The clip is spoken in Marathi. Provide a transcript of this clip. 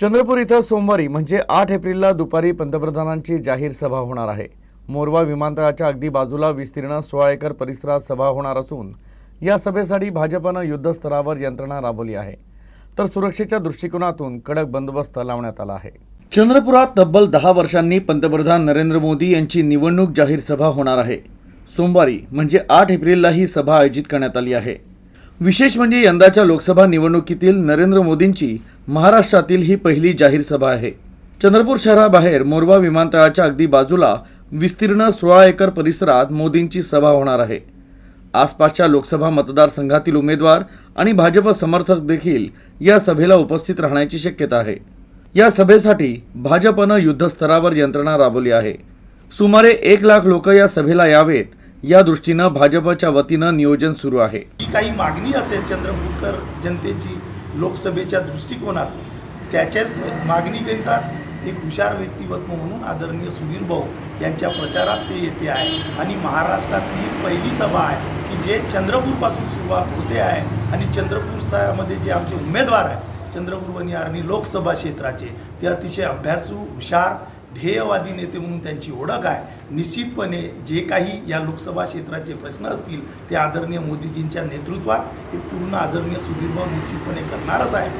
चंद्रपूर इथं सोमवारी म्हणजे आठ एप्रिलला दुपारी पंतप्रधानांची जाहीर सभा होणार आहे. मोरवा विमानतळाच्या अगदी बाजूला विस्तीर्ण सोळा एकर परिसरात सभा होणार असून या सभेसाठी भाजपनं युद्धस्तरावर यंत्रणा राबवली आहे. तर सुरक्षेच्या दृष्टिकोनातून कडक बंदोबस्त लावण्यात आला आहे. चंद्रपुरात तब्बल दहा वर्षांनी पंतप्रधान नरेंद्र मोदी यांची निवडणूक जाहीर सभा होणार आहे. सोमवारी म्हणजे आठ एप्रिलला ही सभा आयोजित करण्यात आली आहे. विशेष म्हणजे यंदाच्या लोकसभा निवडणुकीतील नरेंद्र मोदींची महाराष्ट्रातील ही पहिली जाहीर सभा आहे. चंद्रपूर शहराबाहेर मोरवा विमानतळाच्या अगदी बाजूला विस्तीर्ण सोळा एकर परिसरात मोदींची सभा होणार आहे. आसपासच्या लोकसभा मतदारसंघातील उमेदवार आणि भाजप समर्थक देखील या सभेला उपस्थित राहण्याची शक्यता आहे. या सभेसाठी भाजपनं युद्धस्तरावर यंत्रणा राबवली आहे. सुमारे एक लाख लोक या सभेला यावेत या दृष्टीनं भाजपच्या वतीनं नियोजन सुरू आहे. काही मागणी असेल चंद्रपूरकर जनतेची लोकसभेच्या दृष्टिकोनातून त्याच्याच मागणीकरिताच एक हुशार व्यक्तिमत्व म्हणून आदरणीय सुधीर भाऊ यांच्या प्रचारात ते येते आहे. आणि महाराष्ट्रातली पहिली सभा आहे की जे चंद्रपूरपासून सुरुवात होते आहे आणि चंद्रपूरमध्ये जे आमचे उमेदवार आहे चंद्रपूर बनियारणी लोकसभा क्षेत्राचे ते अतिशय अभ्यासू हुशार ध्येयवादी नेते म्हणून त्यांची ओळख आहे. निश्चितपणे जे काही या लोकसभा क्षेत्राचे प्रश्न असतील ते आदरणीय मोदीजींच्या नेतृत्वात हे पूर्ण आदरणीय सुधीरभाऊ निश्चितपणे करणारच आहे